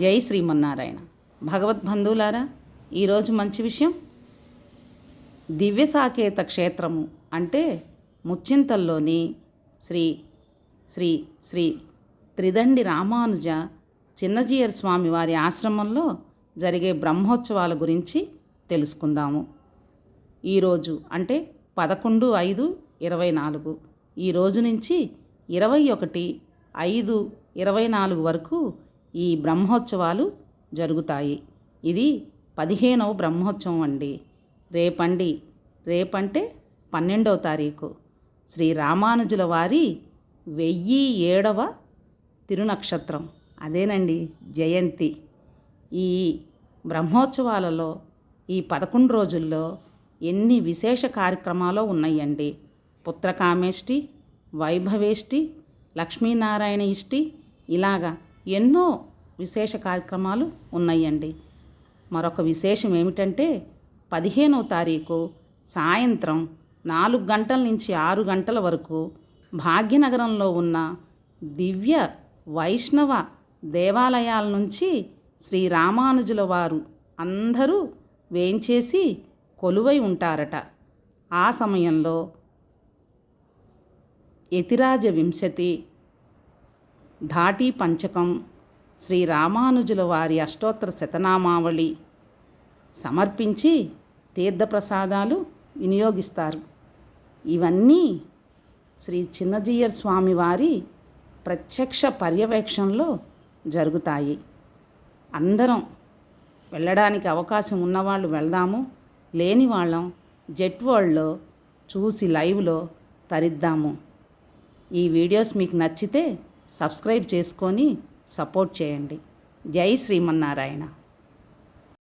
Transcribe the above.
జై శ్రీమన్నారాయణ. భగవద్బంధువులారా ఈరోజు మంచి విషయం. దివ్య సాకేత క్షేత్రము అంటే ముచ్చింతల్లోని శ్రీ శ్రీ శ్రీ త్రిదండి రామానుజ చిన్నజీయర్ స్వామి వారి ఆశ్రమంలో జరిగే బ్రహ్మోత్సవాల గురించి తెలుసుకుందాము. ఈరోజు అంటే పదకొండు ఐదు ఇరవై నాలుగు. ఈ రోజు నుంచి ఇరవై ఒకటి ఐదు ఇరవై నాలుగు వరకు ఈ బ్రహ్మోత్సవాలు జరుగుతాయి. ఇది పదిహేనవ బ్రహ్మోత్సవం అండి. రేపండి. రేపంటే పన్నెండవ తారీఖు. శ్రీ రామానుజుల వారి వెయ్యి ఏడవ తిరునక్షత్రం. అదేనండి జయంతి. ఈ బ్రహ్మోత్సవాలలో ఈ పదకొండు రోజుల్లో ఎన్ని విశేష కార్యక్రమాలు ఉన్నాయండి. పుత్రకామేష్టి వైభవేష్టి లక్ష్మీనారాయణ ఇష్టి ఇలాగా ఎన్నో విశేష కార్యక్రమాలు ఉన్నాయండి. మరొక విశేషం ఏమిటంటే పదిహేనవ తారీఖు సాయంత్రం నాలుగు గంటల నుంచి ఆరు గంటల వరకు భాగ్యనగరంలో ఉన్న దివ్య వైష్ణవ దేవాలయాల నుంచి శ్రీ రామానుజుల వారు అందరూ వేయించేసి కొలువై ఉంటారట. ఆ సమయంలో యతిరాజ వింశతి ధాటి పంచకం శ్రీ రామానుజుల వారి అష్టోత్తర శతనామావళి సమర్పించి తీర్థప్రసాదాలు వినియోగిస్తారు. ఇవన్నీ శ్రీ చిన్నజీయర్ స్వామి వారి ప్రత్యక్ష పర్యవేక్షణలో జరుగుతాయి. అందరం వెళ్ళడానికి అవకాశం ఉన్నవాళ్ళు వెళ్దాము లేని వాళ్ళం జెట్ వరల్డ్లో చూసి లైవ్లో తరిద్దాము. ఈ వీడియోస్ మీకు నచ్చితే సబ్స్క్రైబ్ చేసుకొని సపోర్ట్ చేయండి. జై శ్రీమన్నారాయణ.